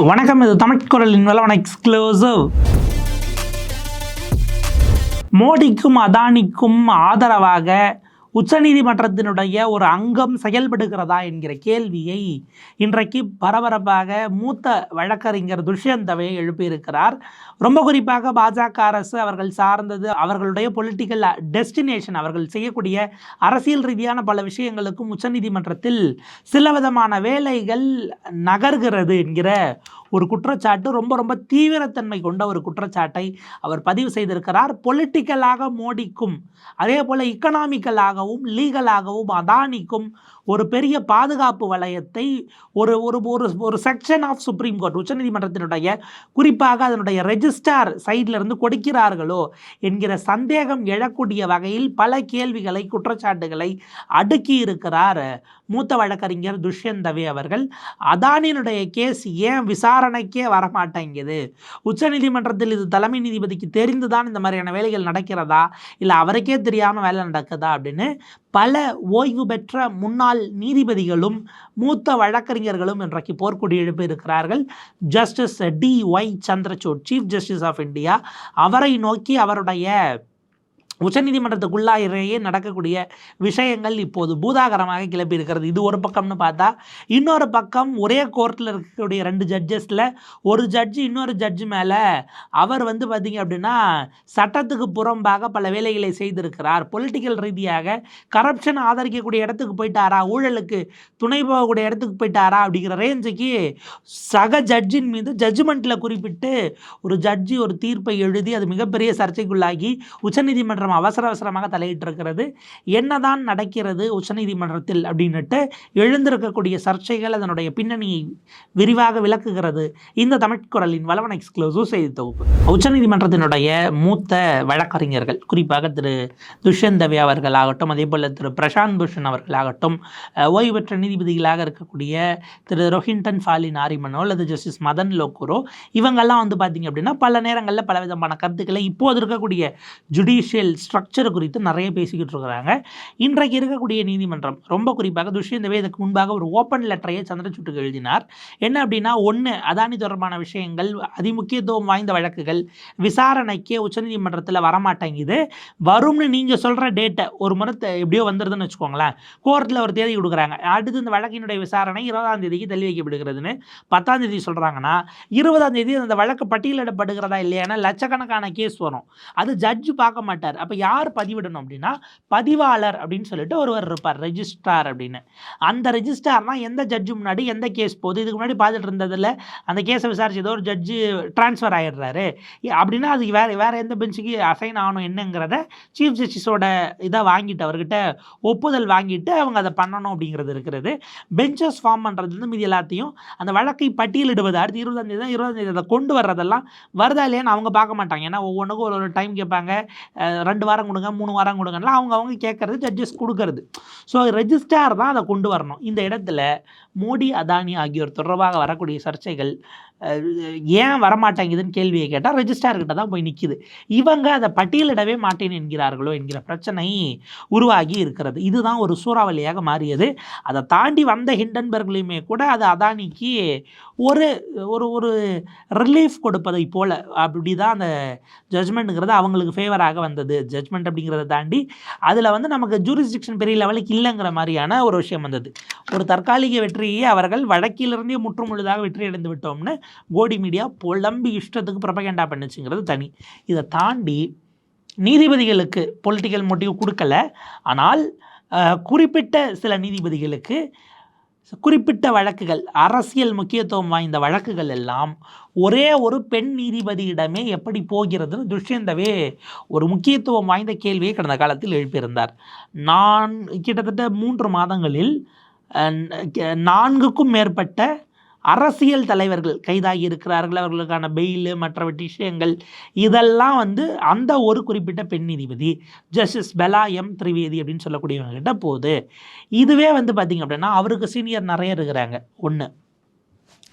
வணக்கம் இது தமிழ் குரலின் வளவன எக்ஸ்க்ளூசிவ் மோடிக்கும் அதானிக்கும் ஆதரவாக உச்சநீதிமன்றத்தினுடைய ஒரு அங்கம் செயல்படுகிறதா என்கிற கேள்வியை இன்றைக்கு பரபரப்பாக மூத்த வழக்கறிஞர் துஷ்யந்தவை எழுப்பியிருக்கிறார். ரொம்ப குறிப்பாக பாஜக அரசு அவர்கள் சார்ந்தது அவர்களுடைய பொலிட்டிக்கல் டெஸ்டினேஷன் அவர்கள் செய்யக்கூடிய அரசியல் ரீதியான பல விஷயங்களுக்கும் உச்சநீதிமன்றத்தில் சில விதமான வேலைகள் நகர்கிறது என்கிற ஒரு குற்றச்சாட்டு ரொம்ப ரொம்ப தீவிரத்தன்மை கொண்ட ஒரு குற்றச்சாட்டை அவர் பதிவு செய்திருக்கிறார். பொலிட்டிக்கலாக மோடிக்கும் அதே போல் இக்கனாமிக்கலாகவும் லீகலாகவும் அதானிக்கும் ஒரு பெரிய பாதுகாப்பு வளையத்தை ஒரு ஒரு ஒரு ஒரு செக்ஷன் ஆஃப் சுப்ரீம் கோர்ட் உச்சநீதிமன்றத்தினுடைய குறிப்பாக அதனுடைய ரெஜிஸ்டார் சைடில் இருந்து கொடுக்கிறார்களோ என்கிற சந்தேகம் எழக்கூடிய வகையில் பல கேள்விகளை குற்றச்சாட்டுகளை அடுக்கி இருக்கிறார் மூத்த வழக்கறிஞர் துஷ்யந்தவே தவே அவர்கள். அதானியினுடைய கேஸ் ஏன் விசாரணைக்கே வரமாட்டேங்குது. உச்சநீதிமன்றத்தில் இது தலைமை நீதிபதிக்கு தெரிந்துதான் இந்த மாதிரியான வேலைகள் நடக்கிறதா? இல்லை அவருக்கே தெரியாமல் வேலை நடக்குதா? அப்படின்னு பல ஓய்வு பெற்ற முன்னாள் நீதிபதிகளும் மூத்த வழக்கறிஞர்களும் இன்றைக்கு போர்க்குடி எழுப்பி இருக்கிறார்கள். Justice D Y Chandrachud chief justice of India அவரை நோக்கி அவருடைய உச்சநீதிமன்றத்துக்குள்ளாயிலேயே நடக்கக்கூடிய விஷயங்கள் இப்போது பூதாகரமாக கிளப்பி இருக்கிறது இது ஒரு பக்கம்னு பார்த்தா இன்னொரு பக்கம் ஒரே கோர்ட்டில் இருக்கக்கூடிய ரெண்டு ஜட்ஜஸில் ஒரு ஜட்ஜு இன்னொரு ஜட்ஜு மேலே அவர் வந்து பார்த்திங்க அப்படின்னா சட்டத்துக்கு புறம்பாக பல வேலைகளை செய்திருக்கிறார். பொலிட்டிக்கல் ரீதியாக கரப்ஷன் ஆதரிக்கக்கூடிய இடத்துக்கு போயிட்டாரா? ஊழலுக்கு துணை போகக்கூடிய இடத்துக்கு போயிட்டாரா? அப்படிங்கிற ரேஞ்சுக்கு சக ஜட்ஜின் மீது ஜட்ஜ்மெண்ட்டில் குறிப்பிட்டு ஒரு ஜட்ஜி ஒரு தீர்ப்பை எழுதி அது மிகப்பெரிய சர்ச்சைக்குள்ளாகி உச்சநீதிமன்றம் அவசர அவசரமாக தலையிட்டிருக்கிறது. என்னதான் நடக்கிறது உச்சநீதிமன்றத்தில் அப்படின்னுட்டு எழுந்திருக்கக்கூடிய சர்ச்சைகள் அதனுடைய பின்னணியை விரிவாக விளக்குகிறது. இந்த தமிழ்குரலின் வளவன் எக்ஸ்க்ளூசிவ் செய்தி தொகுப்பு. உச்சநீதிமன்றத்தினுடைய மூத்த வழக்கறிஞர்கள் குறிப்பாக திரு துஷ்யந்த் அவர்கள் அவர்களாகட்டும் அதே போல் திரு பிரசாந்த் பூஷன் அவர்களாகட்டும் ஓய்வு பெற்ற நீதிபதிகளாக இருக்கக்கூடிய திரு ரொஹின்டன் ஃபாலி நாரிமனோ அல்லது ஜஸ்டிஸ் மதன் லோக்குரோ இவங்கெல்லாம் வந்து பார்த்தீங்க அப்படின்னா பல நேரங்களில் பல விதமான கருத்துக்களை இப்போது இருக்கக்கூடிய ஜுடிஷியல் ஸ்ட்ரக்சர் குறித்து நிறைய பேசிக்கிட்டு இருக்கிறாங்க. இன்றைக்கு இருக்கக்கூடிய நீதிமன்றம் ரொம்ப குறிப்பாக துஷ்யந்தவே இதுக்கு முன்பாக ஒரு ஓப்பன் லெட்டரையே சந்திரசூட்டுக்கு எழுதினார். என்ன அப்படின்னா ஒன்று அதானி தொடர்பான விஷயங்கள் அதிமுக்கியத்துவம் வாய்ந்த வழக்குகள் விசாரணைக்கே உச்சநீதிமன்றத்தில் வரமாட்டேங்குது. வரும்னு நீங்கள் சொல்கிற டேட்டை ஒரு முறை எப்படியோ வந்துடுதுன்னு வச்சுக்கோங்களேன். கோர்ட்டில் ஒரு தேதி கொடுக்குறாங்க. அடுத்து இந்த வழக்கினுடைய விசாரணை இருபதாம் தேதிக்கு தள்ளி வைக்கப்படுகிறதுன்னு பத்தாம் தேதி சொல்கிறாங்கன்னா இருபதாம் தேதி அந்த வழக்கு பட்டியலிடப்படுகிறதா இல்லையானா லட்சக்கணக்கான கேஸ் வரும். அது ஜட்ஜு பார்க்க மாட்டார். அப்போ யார் பதிவிடணும் அப்படின்னா பதிவாளர் அப்படின்னு சொல்லிட்டு ஒருவர் இருப்பார் ரெஜிஸ்ட்ரார் அப்படின்னு. அந்த ரெஜிஸ்ட்ரார்னால் எந்த ஜட்ஜு முன்னாடி எந்த கேஸ் போகுது? இதுக்கு முன்னாடி பார்த்துட்டு இருந்ததில் அந்த கேஸை விசாரிச்சு ஏதோ ஒரு ஜட்ஜு ட்ரான்ஸ்ஃபர் ஆயிடுறாரு. ஏ, அப்படின்னா அதுக்கு வேறு வேறு எந்த பெஞ்சுக்கு அசைன் ஆகணும் என்னங்கிறத சீஃப் ஜஸ்டிஸோட இதை வாங்கிட்டு அவர்கிட்ட ஒப்புதல் வாங்கிட்டு அவங்க அதை பண்ணணும் அப்படிங்கிறது இருக்கிறது. பெஞ்சஸ் ஃபார்ம் பண்ணுறது வந்து மீதி எல்லாத்தையும் அந்த வழக்கை பட்டியலிடுவது அடுத்து இருபதாம் தேதி தான் இருபதாம் தேதி அதை கொண்டு வர்றதெல்லாம் வருதா இல்லையான்னு அவங்க பார்க்க மாட்டாங்க. ஏன்னா ஒவ்வொன்றுக்கும் ஒரு ஒரு டைம் கேட்பாங்க. ரெண்டு ரெண்டு வாரம் கொடுங்க மூணு வாரம் கொடுங்கலாம் அவங்க அவங்க கேட்கறது ஜட்ஜஸ் கொடுக்கறது. ஸோ ரெஜிஸ்டார் தான் அதை கொண்டு வரணும். இந்த இடத்துல மோடி அதானி ஆகியோர் தொடர்பாக வரக்கூடிய சர்ச்சைகள் ஏன் வரமாட்டேங்குதுன்னு கேள்வியை கேட்டால் ரெஜிஸ்டார்கிட்ட தான் போய் நிற்கிது இவங்க அதை பட்டியலிடவே மாட்டேன் என்கிறார்களோ என்கிற பிரச்சனை உருவாகி இருக்கிறது. இதுதான் ஒரு சூறாவளியாக மாறியது. அதை தாண்டி வந்த ஹிண்டன்பர்க்லையுமே கூட அது அதானிக்கு ஒரு ஒரு ஒரு ரிலீஃப் கொடுப்பதை போல் அப்படி தான் அந்த ஜட்ஜ்மெண்ட்டுங்கிறது அவங்களுக்கு ஃபேவராக வந்தது. ஜட்ஜ்மெண்ட் அப்படிங்கிறத தாண்டி அதில் வந்து நமக்கு ஜூரிஸ்டிக்ஷன் பெரிய லெவலுக்கு இல்லைங்கிற மாதிரியான ஒரு விஷயம் வந்தது. ஒரு தற்காலிக வெற்றியை அவர்கள் வழக்கிலிருந்தே முற்றுமுழுதாக வெற்றி அடைந்து விட்டோம்னு கோடி மீடியா புலம்பி இஷ்டத்துக்கு ப்ரொபகேண்டா பண்ணுச்சுங்கிறது தனி. இதை தாண்டி நீதிபதிகளுக்கு பொலிட்டிக்கல் மோட்டிவ் கொடுக்கல. ஆனால் குறிப்பிட்ட சில நீதிபதிகளுக்கு குறிப்பிட்ட வழக்குகள் அரசியல் முக்கியத்துவம் வாய்ந்த வழக்குகள் எல்லாம் ஒரே ஒரு பெண் நீதிபதியிடமே எப்படி போகிறதுன்னு துஷ்யந்தவே ஒரு முக்கியத்துவம் வாய்ந்த கேள்வியை கடந்த காலத்தில் எழுப்பியிருந்தார். நான் கிட்டத்தட்ட மூன்று மாதங்களில் நான்குக்கும் மேற்பட்ட அரசியல் தலைவர்கள் கைதாகி இருக்கிறார்கள். அவர்களுக்கான பெயில் மற்ற விஷயங்கள் இதெல்லாம் வந்து அந்த ஒரு குறிப்பிட்ட பெண் நீதிபதி ஜஸ்டிஸ் பெலா எம் திரிவேதி அப்படின்னு சொல்லக்கூடியவங்க கிட்ட போகுது. இதுவே வந்து பார்த்திங்க அப்படின்னா அவருக்கு சீனியர் நிறைய இருக்கிறாங்க. ஒன்று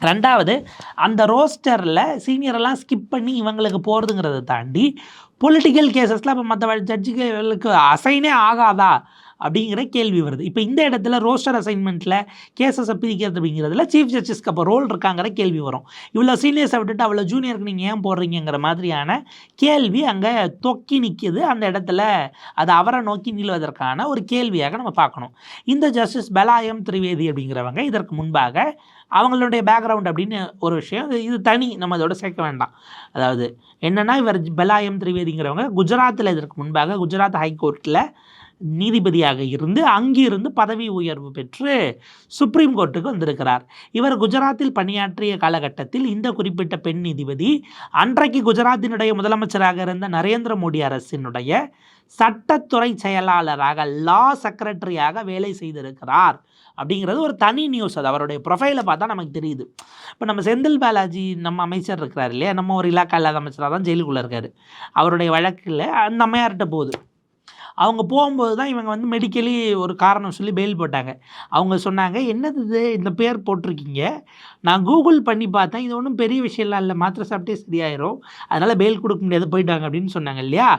ரெண்டாவது அந்த ரோஸ்டரில் சீனியரெல்லாம் ஸ்கிப் பண்ணி இவங்களுக்கு போகிறதுங்கிறத தாண்டி பொலிட்டிக்கல் கேசஸ்லாம் இப்போ மற்ற ஜட்ஜுகளுக்கு அசைனே ஆகாதா? அப்படிங்கிற கேள்வி வருது. இப்போ இந்த இடத்துல ரோஸ்டர் அசைன்மெண்ட்டில் கேசஸை பிரிக்கிறது அப்படிங்கிறதுல சீஃப் ஜஸ்டிஸ்க்கு அப்போ ரோல் இருக்காங்கிற கேள்வி வரும். இவ்வளோ சீனியர்ஸை விட்டுட்டு அவ்வளோ ஜூனியருக்கு நீங்கள் ஏன் போடுறீங்கிற மாதிரியான கேள்வி அங்கே தொக்கி நிற்கிது அந்த இடத்துல அது அவரை நோக்கி நீள்வதற்கான ஒரு கேள்வியாக நம்ம பார்க்கணும். இந்த ஜஸ்டிஸ் பலாயம் திரிவேதி அப்படிங்கிறவங்க இதற்கு முன்பாக அவங்களுடைய பேக்ரவுண்ட் அப்படின்னு ஒரு விஷயம். இது- தனி நம்ம அதோட சேர்க்க வேண்டாம். அதாவது என்னென்னா இவர் பலாயம் திரிவேதிங்கிறவங்க குஜராத்தில் இதற்கு முன்பாக குஜராத் ஹைகோர்ட்டில் நீதிபதியாக இருந்து அங்கிருந்து பதவி உயர்வு பெற்று சுப்ரீம் கோர்ட்டுக்கு வந்திருக்கிறார். இவர் குஜராத்தில் பணியாற்றிய காலகட்டத்தில் இந்த குறிப்பிட்ட பெண் நீதிபதி அன்றைக்கு குஜராத்தினுடைய முதலமைச்சராக இருந்த நரேந்திர மோடி அரசினுடைய சட்டத்துறை செயலாளராக லா செக்ரட்டரியாக வேலை செய்திருக்கிறார் அப்படிங்கிறது ஒரு தனி நியூஸ் அது அவருடைய ப்ரொஃபைலை பார்த்தா நமக்கு தெரியுது. இப்போ நம்ம செந்தில் பாலாஜி நம்ம அமைச்சர் இருக்கிறார் இல்லையா? நம்ம ஒரு இலாக்கா இல்லாத அமைச்சராக தான் ஜெயிலுக்குள்ளே இருக்கார். அவருடைய வழக்கில் அந்த அம்மையார்கிட்ட போகுது. அவங்க போகும்போது தான் இவங்க வந்து மெடிக்கலி ஒரு காரணம் சொல்லி பெயில் போட்டாங்க. அவங்க சொன்னாங்க என்னது இது? இந்த பேர் போட்டிருக்கீங்க. நான் கூகுள் பண்ணி பார்த்தேன். இது ஒன்றும் பெரிய விஷயம்லாம் இல்லை. மாத்திரை சாப்பிட்டே சரியாயிரும். அதனால் பெயில் கொடுக்க முடியாது. போயிட்டாங்க. அப்படின்னு சொன்னாங்க இல்லையா?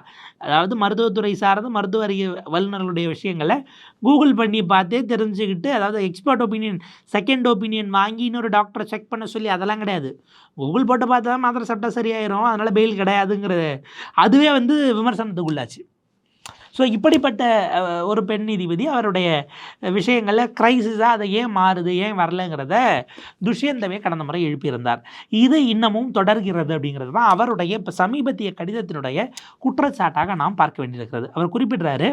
அதாவது மருத்துவத்துறை சார்ந்த மருத்துவ அறிய வல்லுநர்களுடைய விஷயங்களை கூகுள் பண்ணி பார்த்தே தெரிஞ்சுக்கிட்டு அதாவது எக்ஸ்பர்ட் ஒப்பீனியன் செகண்ட் ஒப்பீனியன் வாங்கி இன்னொரு டாக்டரை செக் பண்ண சொல்லி அதெல்லாம் கிடையாது. கூகுள் போட்டு பார்த்தா மாத்திரை சாப்பிட்டா சரியாயிரும். அதனால் பெயில் கிடையாதுங்கிறது அதுவே வந்து விமர்சனத்துக்குள்ளாச்சு. ஸோ இப்படிப்பட்ட ஒரு பெண் நீதிபதி அவருடைய விஷயங்களில் கிரைசிஸாக அதை ஏன் மாறுது ஏன் வரலங்கிறத துஷ்யந்தவே கடந்த முறை எழுப்பியிருந்தார். இது இன்னமும் தொடர்கிறது அப்படிங்கிறது தான் அவருடைய இப்போ சமீபத்திய கடிதத்தினுடைய குற்றச்சாட்டாக நாம் பார்க்க வேண்டியிருக்கிறது. அவர் குறிப்பிடுறாரு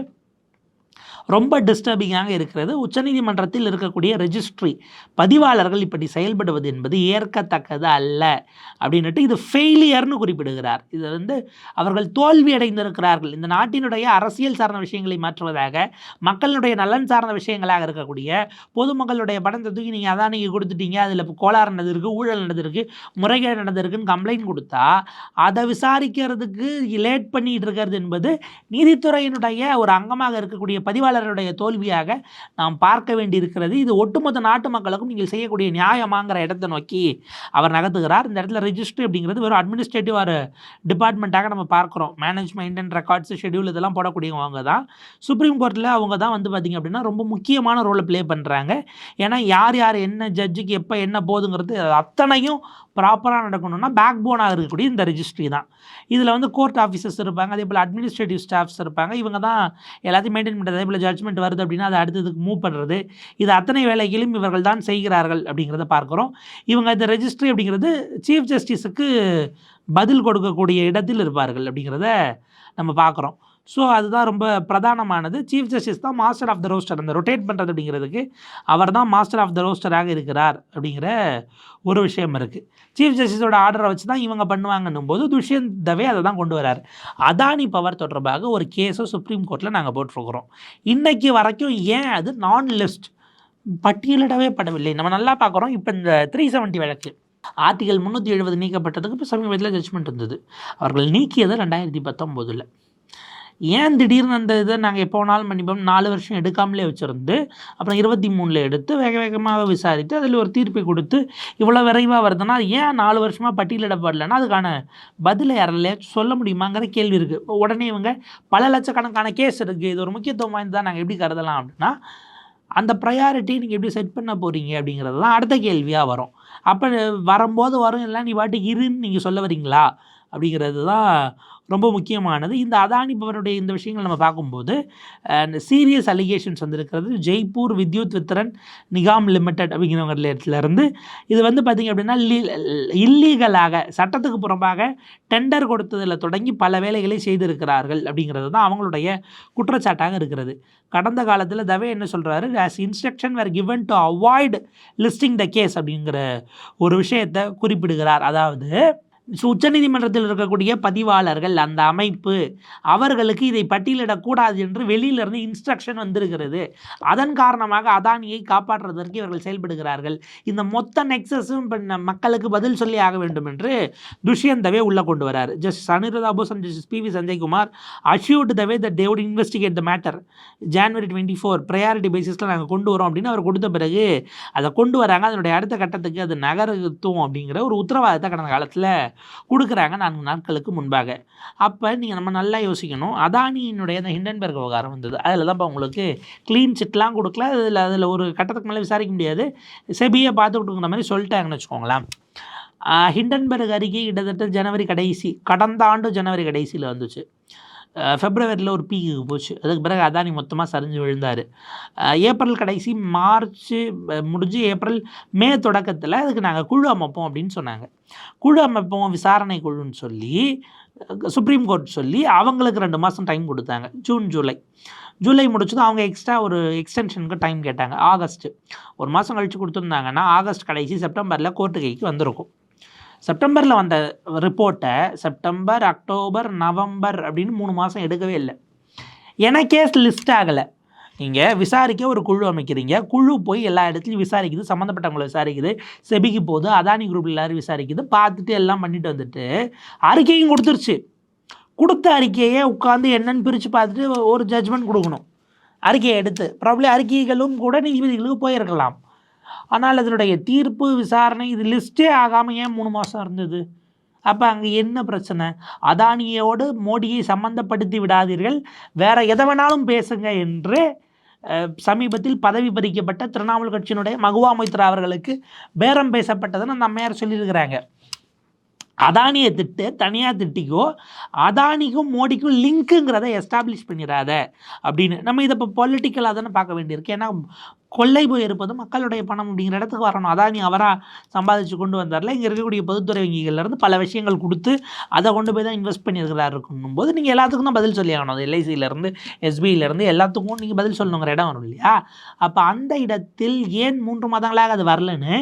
ரொம்ப டிஸ்டர்பிங்காக இருக்கிறது. உச்சநீதிமன்றத்தில் இருக்கக்கூடிய ரெஜிஸ்ட்ரி பதிவாளர்கள் இப்படி செயல்படுவது என்பது ஏற்கத்தக்கது அல்ல அப்படின்னுட்டு இது ஃபெயிலியர்னு குறிப்பிடுகிறார். இது வந்து அவர்கள் தோல்வி அடைந்திருக்கிறார்கள். இந்த நாட்டினுடைய அரசியல் சார்ந்த விஷயங்களை மாற்றுவதாக மக்களுடைய நலன் சார்ந்த விஷயங்களாக இருக்கக்கூடிய பொதுமக்களுடைய பணத்தை தூக்கி நீங்கள் அதான் நீங்கள் கொடுத்துட்டீங்க அதில் இப்போ கோளாறு நடந்திருக்கு ஊழல் நடந்திருக்கு முறைகேடு நடந்திருக்குன்னு கம்ப்ளைண்ட் கொடுத்தா அதை விசாரிக்கிறதுக்கு லேட் பண்ணிட்டு இருக்கிறது என்பது நீதித்துறையினுடைய ஒரு அங்கமாக இருக்கக்கூடிய பதிவாளருடைய தோல்வியாக நாம் பார்க்க வேண்டியிருக்கிறது. இது ஒட்டுமொத்த நாட்டு மக்களுக்கும் நீங்கள் செய்யக்கூடிய நியாயமாங்கிற இடத்தை நோக்கி அவர் நகர்த்துகிறார். இந்த இடத்துல ரெஜிஸ்ட்ரி அப்படிங்கிறது வெறும் அட்மினிஸ்ட்ரேட்டிவ் ஒரு டிபார்ட்மெண்ட்டாக நம்ம பார்க்குறோம். மேனேஜ்மெண்ட் அண்ட் ரெக்கார்ட்ஸ் ஷெடியூல் இதெல்லாம் போடக்கூடியவங்க தான். சுப்ரீம் கோர்ட்டில் அவங்க தான் வந்து பார்த்திங்க அப்படின்னா ரொம்ப முக்கியமான ரோலை ப்ளே பண்ணுறாங்க ஏன்னா யார் யார் என்ன ஜட்ஜுக்கு எப்போ என்ன போதுங்கிறது அத்தனையும் ப்ராப்பராக நடக்கணும்னா பேக் போனாக இருக்கக்கூடிய இந்த ரெஜிஸ்ட்ரி தான். இதில் வந்து கோர்ட் ஆஃபீஸர்ஸ் இருப்பாங்க அதே போல் அட்மினிஸ்ட்ரேட்டிவ் ஸ்டாஃப்ஸ் இருப்பாங்க. இவங்க தான் எல்லாத்தையும் மெயின்டைன் பண்ணுறது அதே போல் ஜட்ஜ்மெண்ட் வருது அப்படின்னா அதை அடுத்ததுக்கு மூவ் பண்ணுறது இது அத்தனை வேலைகளும் இவர்கள் தான் செய்கிறார்கள் அப்படிங்கிறத பார்க்குறோம். இவங்க இந்த ரெஜிஸ்ட்ரி அப்படிங்கிறது சீஃப் ஜஸ்டிஸுக்கு பதில் கொடுக்கக்கூடிய இடத்தில் இருப்பார்கள் அப்படிங்கிறத நம்ம பார்க்குறோம். ஸோ அதுதான் ரொம்ப பிரதானமானது. சீஃப் ஜஸ்டிஸ் தான் மாஸ்டர் ஆஃப் த ரோஸ்டர் அந்த ரொட்டேட் பண்ணுறது அப்படிங்கிறதுக்கு அவர் தான் மாஸ்டர் ஆஃப் த ரோஸ்டராக இருக்கிறார் அப்படிங்கிற ஒரு விஷயம் இருக்குது சீஃப் ஜஸ்டிஸோட ஆர்டரை வச்சு தான் இவங்க பண்ணுவாங்கன்னும் போது துஷ்யந்த் தவே அதை தான் கொண்டு வரார். அதானி பவர் தொடர்பாக ஒரு கேஸை சுப்ரீம் கோர்ட்டில் நாங்கள் போட்டிருக்கிறோம். இன்றைக்கி வரைக்கும் ஏன் அது நான் லிஸ்ட் பட்டியலிடவே படவில்லை. நம்ம நல்லா பார்க்குறோம். இப்போ இந்த த்ரீ செவன்ட்டி வழக்கு. ஆர்டிகல் முந்நூற்றி எழுபது நீக்கப்பட்டதுக்கு இப்போ சமீபத்தில் ஜட்ஜ்மெண்ட் இருந்தது அவர்கள் நீக்கியது ரெண்டாயிரத்தி பத்தொம்போதில். ஏன் திடீர்னு அந்த இதை நாங்கள் எப்போ வேணாலும் பண்ணிப்போம்? நாலு வருஷம் எடுக்காமலே வச்சுருந்து அப்புறம் இருபத்தி மூணில் எடுத்து வேக வேகமாக விசாரித்து அதில் ஒரு தீர்ப்பை கொடுத்து இவ்வளோ விரைவாக வருதுன்னா ஏன் நாலு வருஷமாக பட்டியலிடப்படலைன்னா அதுக்கான பதிலை யாராலையாச்சும் சொல்ல முடியுமாங்கிற கேள்வி இருக்குது இப்போ உடனே இவங்க பல லட்சக்கணக்கான கேஸ் இருக்குது இது ஒரு முக்கியத்துவம் வாய்ந்ததாக நாங்கள் எப்படி கருதலாம் அப்படின்னா அந்த ப்ரையாரிட்டி நீங்கள் எப்படி செட் பண்ண போகிறீங்க அப்படிங்கிறது தான் அடுத்த கேள்வியாக வரும். அப்போ வரும்போது வரும் இல்லை நீ பாட்டுக்கு இருன்னு நீங்கள் சொல்ல வரீங்களா? அப்படிங்கிறது தான் ரொம்ப முக்கியமானது. இந்த அதானி பவருடைய இந்த விஷயங்கள் நம்ம பார்க்கும்போது சீரியஸ் அலிகேஷன்ஸ் வந்திருக்கிறது ஜெய்ப்பூர் வித்யுத் வித்தரன் நிகாம் லிமிடெட் அப்படிங்கிறவங்க இது வந்து பார்த்திங்க அப்படின்னா இல்லீகலாக சட்டத்துக்கு புறம்பாக டெண்டர் கொடுத்ததில் தொடங்கி பல வேலைகளை செய்திருக்கிறார்கள் அப்படிங்கிறது தான் அவங்களுடைய குற்றச்சாட்டாக இருக்கிறது. கடந்த காலத்தில் தவே என்ன சொல்கிறாரு as instruction were given to avoid listing the case அப்படிங்கிற ஒரு விஷயத்தை குறிப்பிடுகிறார். அதாவது உச்சநீதிமன்றத்தில் இருக்கக்கூடிய பதிவாளர்கள் அந்த அமைப்பு அவர்களுக்கு இதை பட்டியலிடக்கூடாது என்று வெளியிலிருந்து இன்ஸ்ட்ரக்ஷன் வந்திருக்கிறது. அதன் காரணமாக அதானியை காப்பாற்றுவதற்கு இவர்கள் செயல்படுகிறார்கள். இந்த மொத்த நெக்ஸஸும் மக்களுக்கு பதில் சொல்லி ஆக வேண்டும் என்று துஷ்யந்தவே உள்ளே கொண்டு வரார். Justice Aniruddha Bose and justice B V Sanjay Kumar assured that they would investigate the matter January twenty four priority பேசிஸில் நாங்கள் கொண்டு வரோம் அப்படின்னு அவர் கொடுத்த பிறகு அதை கொண்டு வராங்க. அதனுடைய அடுத்த கட்டத்துக்கு அது நகரத்துவம் அப்படிங்கிற ஒரு உத்தரவாதத்தை கடந்த காலத்தில் கொடுக்குறாங்க நான்கு நாட்களுக்கு முன்பாக. அப்போ நீங்கள் நம்ம நல்லா யோசிக்கணும். அதானியினுடைய அந்த ஹிண்டன்பர்க் விவகாரம் வந்தது. அதில் தான் உங்களுக்கு க்ளீன் சிட்லாம் கொடுக்கல. அதில் அதில் ஒரு கட்டத்துக்கு மேலே விசாரிக்க முடியாது. செபியை பார்த்து கொடுக்குற மாதிரி சொல்லிட்டாங்கன்னு வச்சுக்கோங்களேன். ஹிண்டன்பர்க் அறிக்கை கிட்டத்தட்ட ஜனவரி கடைசி கடந்த ஆண்டு ஜனவரி கடைசியில் வந்துச்சு. ஃபெப்ரவரியில் ஒரு பீக்குக்கு போச்சு. அதுக்கு பிறகு அதானி மொத்தமாக சரிஞ்சு விழுந்தார். ஏப்ரல் கடைசி மார்ச் முடிஞ்சு ஏப்ரல் மே தொடக்கத்தில் அதுக்கு நாங்கள் குழு அமைப்போம் அப்படின்னு சொன்னாங்க. குழு அமைப்போம் விசாரணை குழுன்னு சொல்லி சுப்ரீம் கோர்ட் சொல்லி அவங்களுக்கு ரெண்டு மாதம் டைம் கொடுத்தாங்க. ஜூன் ஜூலை ஜூலை முடிச்சதும் அவங்க எக்ஸ்ட்ரா ஒரு எக்ஸ்டென்ஷனுக்கு டைம் கேட்டாங்க. ஆகஸ்ட்டு ஒரு மாதம் கழித்து கொடுத்துருந்தாங்கன்னா ஆகஸ்ட் கடைசி செப்டம்பரில் கோர்ட்டு கைக்கு வந்திருக்கும். செப்டம்பரில் வந்த ரிப்போர்ட்டை செப்டம்பர் அக்டோபர் நவம்பர் அப்படின்னு மூணு மாதம் எடுக்கவே இல்லை. எனக்கே லிஸ்ட் ஆகலை. நீங்கள் விசாரிக்க ஒரு குழு அமைக்கிறீங்க. குழு போய் எல்லா இடத்துலையும் விசாரிக்குது சம்மந்தப்பட்டவங்களை விசாரிக்குது செபிக்கு போகுது அதானி குரூப் எல்லாரும் விசாரிக்குது பார்த்துட்டு எல்லாம் பண்ணிட்டு வந்துட்டு அறிக்கையும் கொடுத்துருச்சு. கொடுத்த அறிக்கையை உட்காந்து என்னன்னு பிரித்து பார்த்துட்டு ஒரு ஜட்ஜ்மெண்ட் கொடுக்கணும். அறிக்கையை எடுத்து ப்ராப்ளி அறிக்கைகளும் கூட நீதிபதிகளுக்கு போயிருக்கலாம். ஆனால் அதனுடைய தீர்ப்பு விசாரணை இது லிஸ்ட்டே ஆகாமல் ஏன் மூணு மாதம் இருந்தது? அப்போ அங்கே என்ன பிரச்சனை? அதானியோடு மோடியை சம்மந்தப்படுத்தி விடாதீர்கள். வேற எதை வேணாலும் பேசுங்க என்று சமீபத்தில் பதவி பறிக்கப்பட்ட திரிணாமுல் கட்சியினுடைய மகுவா மைத்ரா அவர்களுக்கு பேரம் பேசப்பட்டதுன்னு அந்த அம்மையார் சொல்லியிருக்கிறாங்க. அதானியை திட்டு தனியாக திட்டிக்கோ அதானிக்கும் மோடிக்கும் லிங்க்குங்கிறத எஸ்டாப்ளிஷ் பண்ணிடாத அப்படின்னு. நம்ம இதை இப்போ பொலிட்டிக்கலாக தானே பார்க்க வேண்டியிருக்கு. ஏன்னா கொள்ளை போயிருப்பது மக்களுடைய பணம் அப்படிங்கிற இடத்துக்கு வரணும். அதானி அவராக சம்பாதிச்சு கொண்டு வந்தார்ல. இங்கே இருக்கக்கூடிய பொதுத்துறை வங்கிகள்லேருந்து பல விஷயங்கள் கொடுத்து அதை கொண்டு போய் தான் இன்வெஸ்ட் பண்ணியிருக்கிறாரு இருக்கும் போது நீங்கள் எல்லாத்துக்கும் தான் பதில் சொல்லி ஆகணும். அது எல்ஐசியிலேருந்து எஸ்பிஐலேருந்து எல்லாத்துக்கும் நீங்கள் பதில் சொல்லணுங்கிற இடம் வரும் இல்லையா? அப்போ அந்த இடத்தில் ஏன் மூன்று மாதங்களாக அது வரலன்னு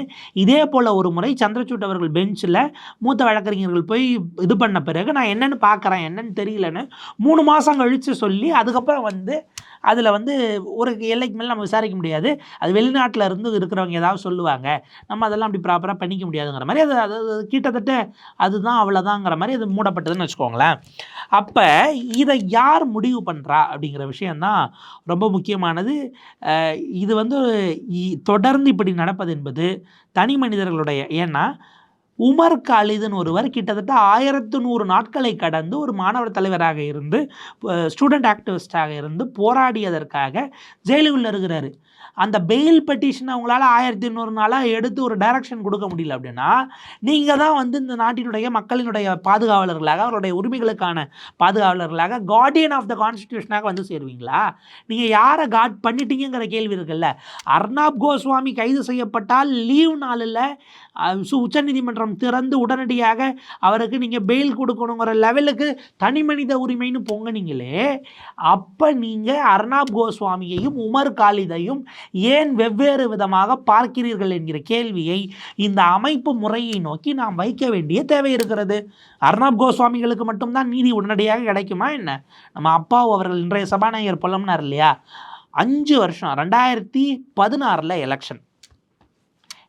இதே போல் ஒரு முறை சந்திரசூட் அவர்கள் பெஞ்சில் மூத்த வழக்கறிஞர்கள் போய் இது பண்ண பிறகு நான் என்னென்னு பார்க்குறேன் என்னன்னு தெரியலன்னு மூணு மாதம் கழித்து சொல்லி அதுக்கப்புறம் வந்து அதில் வந்து ஒரு எல்லைக்கு மேலே நம்ம விசாரிக்க முடியாது. அது வெளிநாட்டில் இருந்து இருக்கிறவங்க ஏதாவது சொல்லுவாங்க. நம்ம அதெல்லாம் அப்படி ப்ராப்பராக பண்ணிக்க முடியாதுங்கிற மாதிரி. அது அது கிட்டத்தட்ட அதுதான் அவ்வளோதாங்கிற மாதிரி அது மூடப்பட்டதுன்னு வச்சுக்கோங்களேன். அப்போ இதை யார் முடிவு பண்ணுறா அப்படிங்கிற விஷயந்தான் ரொம்ப முக்கியமானது. இது வந்து இ- தொடர்ந்து இப்படி நடப்பது என்பது தனி மனிதர்களுடைய ஏன்னா உமர் காலிதுன்னு ஒருவர் கிட்டத்தட்ட ஆயிரத்து நூறு நாட்களை கடந்து ஒரு மாணவர் தலைவராக இருந்து ஸ்டூடெண்ட் ஆக்டிவிஸ்டாக இருந்து போராடியதற்காக ஜெயிலுக்குள்ள இருக்கிறாரு அந்த பெயில் பெட்டிஷன் அவங்களால ஆயிரத்தி எண்ணூறு நாளாக எடுத்து ஒரு டைரக்ஷன் கொடுக்க முடியல அப்படின்னா நீங்கள் தான் வந்து இந்த நாட்டினுடைய மக்களினுடைய பாதுகாவலர்களாக அவருடைய உரிமைகளுக்கான பாதுகாவலர்களாக கார்டியன் ஆஃப் த கான்ஸ்டியூஷனாக வந்து சேருவீங்களா? நீங்கள் யாரை காட் பண்ணிட்டீங்கிற கேள்வி இருக்குல்ல. அர்னாப் கோஸ்வாமி கைது செய்யப்பட்டால் லீவ் நாளில் உச்சநீதிமன்றம் திறந்து உடனடியாக அவருக்கு நீங்கள் பெயில் கொடுக்கணுங்கிற லெவலுக்கு தனி மனித உரிமைன்னு பொங்குனீங்களே அப்போ நீங்கள் அர்ணாப் கோஸ்வாமியையும் உமர் காலிதையும் ஏன் வெவ்வேறு விதமாக பார்க்கிறீர்கள் என்கிற கேள்வியை இந்த அமைப்பு முறையை நோக்கி நாம் வைக்க வேண்டிய தேவை இருக்கிறது. அர்ணாப் கோஸ்வாமிகளுக்கு மட்டும்தான் நீதி உடனடியாக கிடைக்குமா என்ன? நம்ம அப்பாவு அவர்கள் இன்றைய சபாநாயகர் புலம்னார் இல்லையா? அஞ்சு வருஷம் ரெண்டாயிரத்தி பதினாறில் எலெக்ஷன்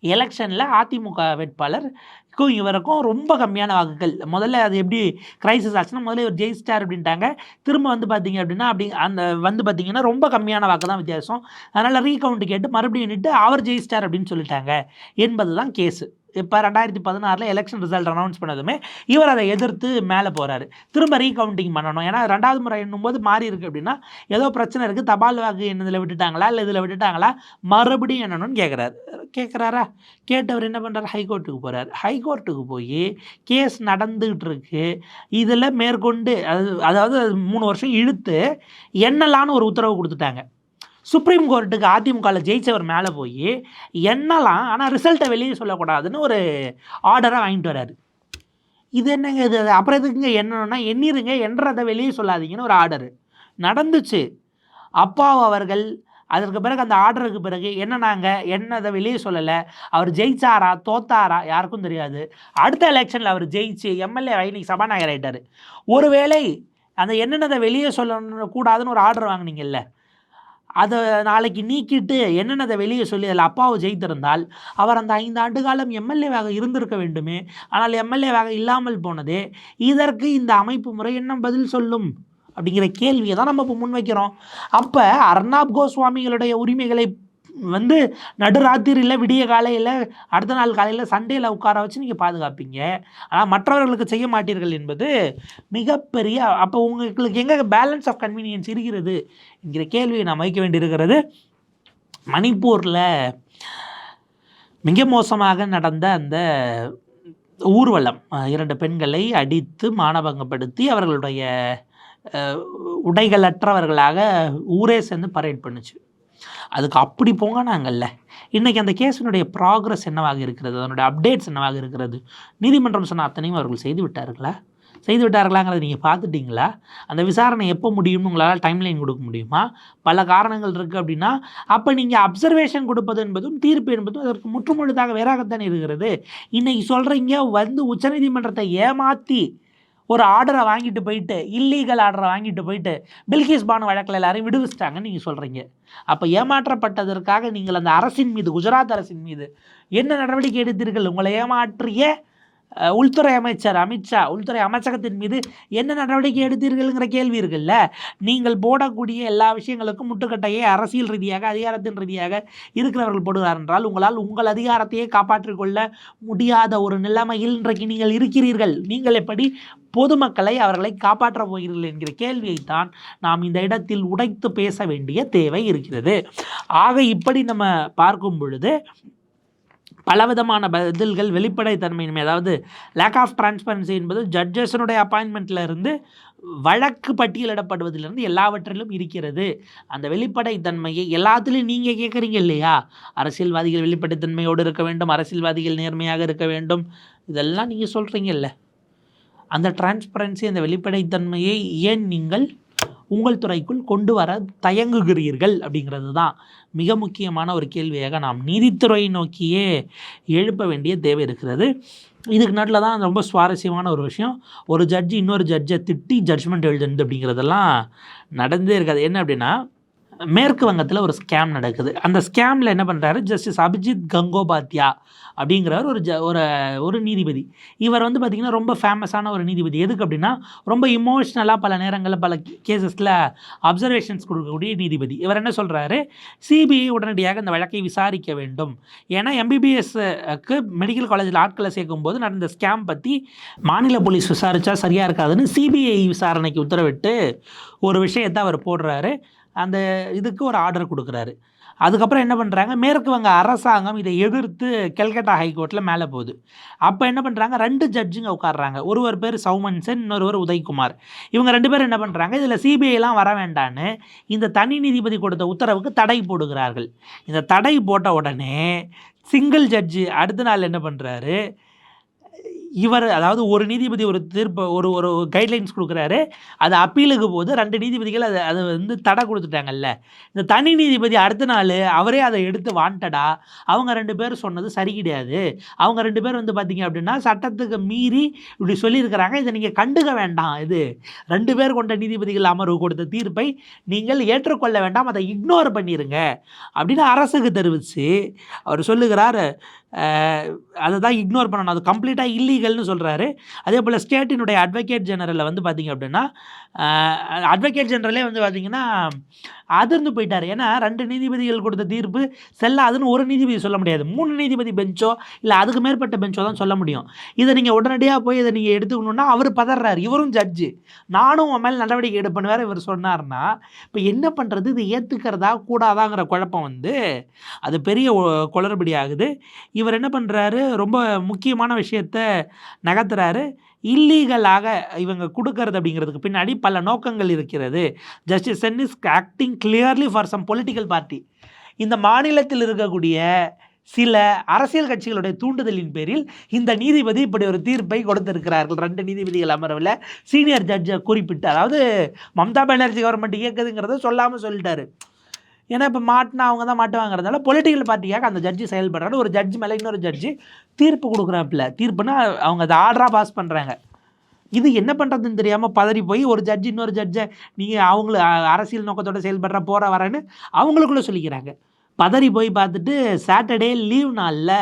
எலெக்ஷனில் அதிமுக வேட்பாளருக்கும் இவருக்கும் ரொம்ப கம்மியான வாக்குகள். முதல்ல அது எப்படி கிரைசிஸ் ஆச்சுன்னா முதல்ல இவர் ஜெயிச்சிட்டார் அப்படின்ட்டாங்க. திரும்ப வந்து பார்த்தீங்க அப்படின்னா அப்படி அந்த வந்து பார்த்தீங்கன்னா ரொம்ப கம்மியான வாக்கு தான் வித்தியாசம். அதனால் ரீகவுண்ட் கேட்டு மறுபடியும் நின்று அவர் ஜெயிச்சிட்டார் அப்படின்னு சொல்லிட்டாங்க. என்பது தான் கேஸு இப்போ ரெண்டாயிரத்தி பதினாறில் எலெக்ஷன் ரிசல்ட் அனௌன்ஸ் பண்ணதுமே இவர் அதை எதிர்த்து மேலே போகிறாரு திரும்ப ரீகவுண்டிங் பண்ணணும். ஏன்னா ரெண்டாவது முறை எண்ணும்போது மாறி இருக்குது அப்படின்னா ஏதோ பிரச்சனை இருக்குது தபால் வாக்கு என்னதில் விட்டுட்டாங்களா இல்லை இதில் விட்டுட்டாங்களா மறுபடியும் என்னன்னு கேட்குறாரு கேட்குறாரா கேட்டவர் என்ன பண்ணுறாரு ஹைகோர்ட்டுக்கு போகிறார் ஹைகோர்ட்டுக்கு போய் கேஸ் நடந்துகிட்டு இருக்கு. இதில் மேற்கொண்டு அது அதாவது அது மூணு வருஷம் இழுத்து என்னலான்னு ஒரு உத்தரவு கொடுத்துட்டாங்க. சுப்ரீம் கோர்ட்டுக்கு அதிமுகவில் ஜெயிச்சவர் மேலே போய் என்னலாம் ஆனால் ரிசல்ட்டை வெளியே சொல்லக்கூடாதுன்னு ஒரு ஆர்டராக வாங்கிட்டு வராரு இது என்னங்க இது? அப்புறம் எதுக்குங்க என்னன்னா எண்ணிருங்க என்றதை வெளியே சொல்லாதீங்கன்னு ஒரு ஆர்டரு நடந்துச்சு. அப்பாவு அவர்கள் அதற்கு பிறகு அந்த ஆர்டருக்கு பிறகு என்னன்னாங்க என்னதை வெளியே சொல்லலை. அவர் ஜெயிச்சாரா தோத்தாரா யாருக்கும் தெரியாது. அடுத்த எலெக்ஷனில் அவர் ஜெயிச்சு எம்எல்ஏ இன்னைக்கு சபாநாயகர் ஆகிட்டார் ஒருவேளை அந்த என்னென்னதை வெளியே சொல்லணும் கூடாதுன்னு ஒரு ஆர்டர் வாங்கினீங்கல்ல அதை நாளைக்கு நீக்கிட்டு என்னென்னதை வெளியே சொல்லி அதில் அப்பாவை ஜெயித்திருந்தால் அவர் அந்த ஐந்து ஆண்டு காலம் எம்எல்ஏவாக இருந்திருக்க வேண்டுமே? ஆனால் எம்எல்ஏவாக இல்லாமல் போனதே இதற்கு இந்த அமைப்பு முறை என்ன பதில் சொல்லும்? அப்படிங்கிற கேள்வியை தான் நம்ம இப்போ முன்வைக்கிறோம். அப்போ அர்ணாப் கோஸ்வாமிகளுடைய உரிமைகளை வந்து நடுராத்திரியில் விடிய காலையில் அடுத்த நாள் காலையில் சண்டையில் உட்கார வச்சு நீங்கள் பாதுகாப்பீங்க. ஆனால் மற்றவர்களுக்கு செய்ய மாட்டீர்கள் என்பது மிகப்பெரிய அப்போ உங்களுக்கு எங்கே பேலன்ஸ் ஆஃப் கன்வீனியன்ஸ் இருக்கிறது என்கிற கேள்வியை நான் வைக்க வேண்டியிருக்கிறது. மணிப்பூரில் மிக மோசமாக நடந்த அந்த ஊர்வலம் இரண்டு பெண்களை அடித்து மானபங்கப்படுத்தி அவர்களுடைய உடைகளற்றவர்களாக ஊரே சேர்ந்து பரேட் பண்ணுச்சு. அதுக்கு அப்படி போங்க நாங்கள்ல இன்றைக்கி அந்த கேஸினுடைய ப்ராக்ரஸ் என்னவாக இருக்கிறது? அதனுடைய அப்டேட்ஸ் என்னவாக இருக்கிறது? நீதிமன்றம் சொன்ன அத்தனையும் அவர்கள் செய்து விட்டார்களா? செய்து விட்டார்களாங்கிறத நீங்கள் பார்த்துட்டிங்களா? அந்த விசாரணை எப்போ முடியும்னு உங்களால் டைம்லைன் கொடுக்க முடியுமா? பல காரணங்கள் இருக்குது அப்படின்னா அப்போ நீங்கள் அப்சர்வேஷன் கொடுப்பது என்பதும் தீர்ப்பு என்பதும் அதற்கு முற்றுமுழுதாக வேறாகத்தானே இருக்கிறது? இன்றைக்கி சொல்கிறீங்க வந்து உச்சநீதிமன்றத்தை ஏமாற்றி ஒரு ஆர்டரை வாங்கிட்டு போயிட்டு இல்லீகல் ஆர்டரை வாங்கிட்டு போயிட்டு பில்கிஸ் பானு வழக்கில் எல்லாரையும் விடுவிச்சிட்டாங்கன்னு நீங்கள் சொல்கிறீங்க அப்போ ஏமாற்றப்பட்டதற்காக நீங்கள் அந்த அரசின் மீது குஜராத் அரசின் மீது என்ன நடவடிக்கை எடுத்தீர்கள்? உங்களை ஏமாற்றிய உள்துறை அமைச்சர் அமித்ஷா உள்துறை அமைச்சகத்தின் மீது என்ன நடவடிக்கை எடுத்தீர்கள்ங்கிற கேள்வி இருக்குல்ல? நீங்கள் போடக்கூடிய எல்லா விஷயங்களுக்கும் முட்டுக்கட்டையை அரசியல் ரீதியாக அதிகாரத்தின் ரீதியாக இருக்கிறவர்கள் போடுகிறார் என்றால் உங்களால் உங்கள் அதிகாரத்தையே காப்பாற்றிக் கொள்ள முடியாத ஒரு நிலைமையில் இன்றைக்கு நீங்கள் இருக்கிறீர்கள். நீங்கள் எப்படி பொதுமக்களை அவர்களை காப்பாற்றப் போகிறீர்கள் என்கிற கேள்வியைத்தான் நாம் இந்த இடத்தில் உடைத்து பேச வேண்டிய தேவை இருக்கிறது. ஆக இப்படி நம்ம பார்க்கும் பொழுது பலவிதமான பதில்கள் வெளிப்படைத்தன்மையின்மை அதாவது லேக் ஆஃப் டிரான்ஸ்பரன்சி என்பது ஜட்ஜஸனுடைய அப்பாயின்மெண்ட்டில் இருந்து வழக்கு பட்டியலிடப்படுவதிலிருந்து எல்லாவற்றிலும் இருக்கிறது. அந்த வெளிப்படைத்தன்மையை எல்லாத்துலேயும் நீங்கள் கேட்குறீங்க இல்லையா? அரசியல்வாதிகள் வெளிப்படைத்தன்மையோடு இருக்க வேண்டும் அரசியல்வாதிகள் நேர்மையாக இருக்க வேண்டும். இதெல்லாம் நீங்கள் சொல்கிறீங்கல்ல அந்த டிரான்ஸ்பரன்சி அந்த வெளிப்படைத்தன்மையை ஏன் நீங்கள் உங்கள் துறைக்குள் கொண்டு வர தயங்குகிறீர்கள் அப்படிங்கிறது தான் மிக முக்கியமான ஒரு கேள்வியாக நாம் நீதித்துறையை நோக்கியே எழுப்ப வேண்டிய தேவை இருக்கிறது. இதுக்கு நடுவில் தான் ரொம்ப சுவாரஸ்யமான ஒரு விஷயம். ஒரு ஜட்ஜி இன்னொரு ஜட்ஜை திட்டி ஜட்ஜ்மெண்ட் எழுதுனது அப்படிங்கிறதெல்லாம் நடந்தே இருக்காது. என்ன அப்படின்னா மேற்கு வங்கத்தில் ஒரு ஸ்கேம் நடக்குது. அந்த ஸ்கேமில் என்ன பண்ணுறாரு ஜஸ்டிஸ் அபிஜித் கங்கோபாத்யா அப்படிங்கிறவர் ஒரு ஜ ஒரு ஒரு நீதிபதி. இவர் வந்து பார்த்திங்கன்னா ரொம்ப ஃபேமஸான ஒரு நீதிபதி. எதுக்கு அப்படின்னா ரொம்ப இமோஷ்னலாக பல நேரங்களில் பல கேசஸில் அப்சர்வேஷன்ஸ் கொடுக்கக்கூடிய நீதிபதி. இவர் என்ன சொல்கிறாரு சிபிஐ உடனடியாக இந்த வழக்கை விசாரிக்க வேண்டும். ஏன்னா எம்பிபிஎஸ்க்கு மெடிக்கல் காலேஜில் ஆட்களை சேர்க்கும்போது நடந்த ஸ்கேம் பற்றி மாநில போலீஸ் விசாரித்தா சரியாக இருக்காதுன்னு சிபிஐ விசாரணைக்கு உத்தரவிட்டு ஒரு விஷயத்தை அவர் போடுறாரு. அந்த இதுக்கு ஒரு ஆர்டர் கொடுக்குறாரு. அதுக்கப்புறம் என்ன பண்ணுறாங்க மேற்கு வங்க அரசாங்கம் இதை எதிர்த்து கல்கட்டா ஹைகோர்ட்டில் மேலே போகுது. அப்போ என்ன பண்ணுறாங்க ரெண்டு ஜட்ஜுங்க உட்காடுறாங்க ஒருவர் பேர் சௌமன் சென் இன்னொருவர் உதய்குமார். இவங்க ரெண்டு பேரும் என்ன பண்ணுறாங்க இதில் சிபிஐலாம் வர வேண்டான்னு இந்த தனி நீதிபதி கொடுத்த உத்தரவுக்கு தடை போடுகிறார்கள். இந்த தடை போட்ட உடனே சிங்கிள் ஜட்ஜு அடுத்த நாள் என்ன பண்ணுறாரு இவர் அதாவது ஒரு நீதிபதி ஒரு தீர்ப்பு ஒரு ஒரு கைட்லைன்ஸ் கொடுக்குறாரு. அது அப்பீலுக்கு போது ரெண்டு நீதிபதிகள் அதை அதை வந்து தடை கொடுத்துட்டாங்கல்ல. இந்த தனி நீதிபதி அடுத்த நாள் அவரே அதை எடுத்து வாண்டடா அவங்க ரெண்டு பேரும் சொன்னது சரி கிடையாது. அவங்க ரெண்டு பேர் வந்து பார்த்தீங்க அப்படின்னா சட்டத்துக்கு மீறி இப்படி சொல்லியிருக்கிறாங்க. இதை நீங்கள் கண்டுக்க வேண்டாம் இது. ரெண்டு பேர் கொண்ட நீதிபதிகள் அமர்வு கொடுத்த தீர்ப்பை நீங்கள் ஏற்றுக்கொள்ள வேண்டாம். அதை இக்னோர் பண்ணிடுங்க அப்படின்னு அரசுக்கு தெரிவித்து அவர் சொல்லுகிறார். அதை தான் இக்னோர் பண்ணணும். அது கம்ப்ளீட்டாக இல்லீகல்னு சொல்கிறாரு அதே போல் ஸ்டேட்டினுடைய அட்வொகேட் ஜெனரலில் வந்து பார்த்திங்க அப்படின்னா அட்வொகேட் ஜெனரலே வந்து பார்த்திங்கன்னா அதிர்ந்து போயிட்டார். ஏன்னா ரெண்டு நீதிபதிகள் கொடுத்த தீர்ப்பு செல்லாதுன்னு ஒரு நீதிபதி சொல்ல முடியாது. மூணு நீதிபதி பெஞ்சோ இல்லை அதுக்கு மேற்பட்ட பெஞ்சோ தான் சொல்ல முடியும். இதை நீங்கள் உடனடியாக போய் இதை நீங்கள் எடுத்துக்கணுன்னா அவர் பதறாரு. இவரும் ஜட்ஜு நானும் உன் மேலே நடவடிக்கை எடுப்பேன் வேறு இவர் சொன்னார்னா இப்போ என்ன பண்ணுறது இது ஏற்றுக்கிறதா கூடாதாங்கிற குழப்பம் வந்து அது பெரிய குளறுபடி ஆகுது இவர் என்ன பண்ணுறாரு ரொம்ப முக்கியமான விஷயத்த நகர்த்துறாரு. இல்லீகலாக இவங்க கொடுக்கறது அப்படிங்கிறதுக்கு பின்னாடி பல நோக்கங்கள் இருக்கிறது. Justice Sen is acting clearly for some political party இந்த மாநிலத்தில் இருக்கக்கூடிய சில அரசியல் கட்சிகளுடைய தூண்டுதலின் பேரில் இந்த நீதிபதி இப்படி ஒரு தீர்ப்பை கொடுத்திருக்கிறார்கள். ரெண்டு நீதிபதிகள் அமர்வில் சீனியர் ஜட்ஜை குறிப்பிட்டு அதாவது மம்தா பானர்ஜி கவர்மெண்ட் இயக்குதுங்கிறத சொல்லாமல் சொல்லிட்டாரு. ஏன்னா இப்போ மாட்டினா அவங்க தான் மாட்டுவாங்கிறதால பொலிட்டிக்கல் பார்ட்டியாக அந்த ஜட்ஜி செயல்படுறாரு. ஒரு ஜட்ஜ் மேலே இன்னொரு ஜட்ஜி தீர்ப்பு கொடுக்குறாப்புல. தீர்ப்புனா அவங்க அதை ஆர்டராக பாஸ் பண்ணுறாங்க இது என்ன பண்ணுறதுன்னு தெரியாமல் பதறி போய் ஒரு ஜட்ஜ் இன்னொரு ஜட்ஜை நீங்கள் அவங்கள அரசியல் நோக்கத்தோட செயல்படுற போகிற வரேன்னு அவங்களுக்குள்ளே சொல்லிக்கிறாங்க. பதறி போய் பார்த்துட்டு சாட்டர்டே லீவ் நாளில்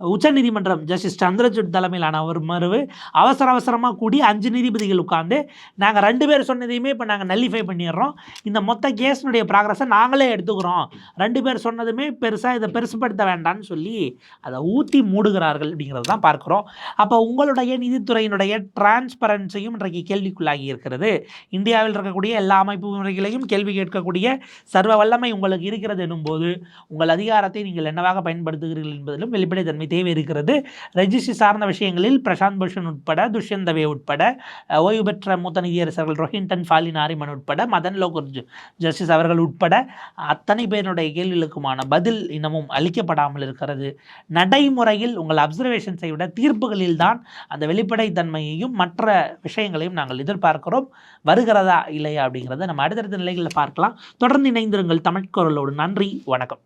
உச்சநீதிமன்றம் ஜஸ்டிஸ் சந்திரசூட் தலைமையிலான ஒரு மருவு. அவசர அவசரமாக கூடி அஞ்சு நீதிபதிகள் உட்காந்து நாங்கள் ரெண்டு பேர் சொன்னதையுமே இப்போ நாங்கள் நல்லிஃபை பண்ணிடுறோம். இந்த மொத்த கேஸினுடைய ப்ராக்ரஸை நாங்களே எடுத்துக்கிறோம். ரெண்டு பேர் சொன்னதுமே பெருசாக இதை பெருசுப்படுத்த வேண்டாம்னு சொல்லி அதை ஊற்றி மூடுகிறார்கள் அப்படிங்கிறது தான் பார்க்குறோம். அப்போ உங்களுடைய நீதித்துறையினுடைய டிரான்ஸ்பரன்சியும் இன்றைக்கு கேள்விக்குள்ளாகி இருக்கிறது. இந்தியாவில் இருக்கக்கூடிய எல்லா அமைப்பு முறைகளையும் கேள்வி கேட்கக்கூடிய சர்வ வல்லமை உங்களுக்கு இருக்கிறது எனும்போது உங்கள் அதிகாரத்தை நீங்கள் என்னவாக பயன்படுத்துகிறீர்கள் என்பதிலும் வெளிப்படைத்தன்மை தேவை இருக்கிறது. ரெஜிஸ்ட்ரி சார்ந்த விஷயங்களில் பிரசாந்த் பூஷன் உட்பட துஷ்யந்த் தவே உட்பட ஓய்வு பெற்ற மூத்த நீதியரசர்கள் ரோஹின்டன் ஃபாலி நாரிமன் உட்பட மதன் லோகர் ஜஸ்டிஸ் அவர்கள் உட்பட அத்தனை பேருடைய கேள்விகளுக்குமான பதில் இன்னமும் அளிக்கப்படாமல் இருக்கிறது. நடைமுறையில் உங்கள் அப்சர்வேஷன்ஸை விட தீர்ப்புகளில் தான் அந்த வெளிப்படைத்தன்மையையும் மற்ற விஷயங்களையும் நாங்கள் எதிர்பார்க்கிறோம். வருகிறதா இல்லையா அப்படிங்கிறத நம்ம அடுத்தடுத்த நிலைகளில் பார்க்கலாம். தொடர்ந்து இணைந்திருங்கள் தமிழ்குரலோடு நன்றி. வணக்கம்.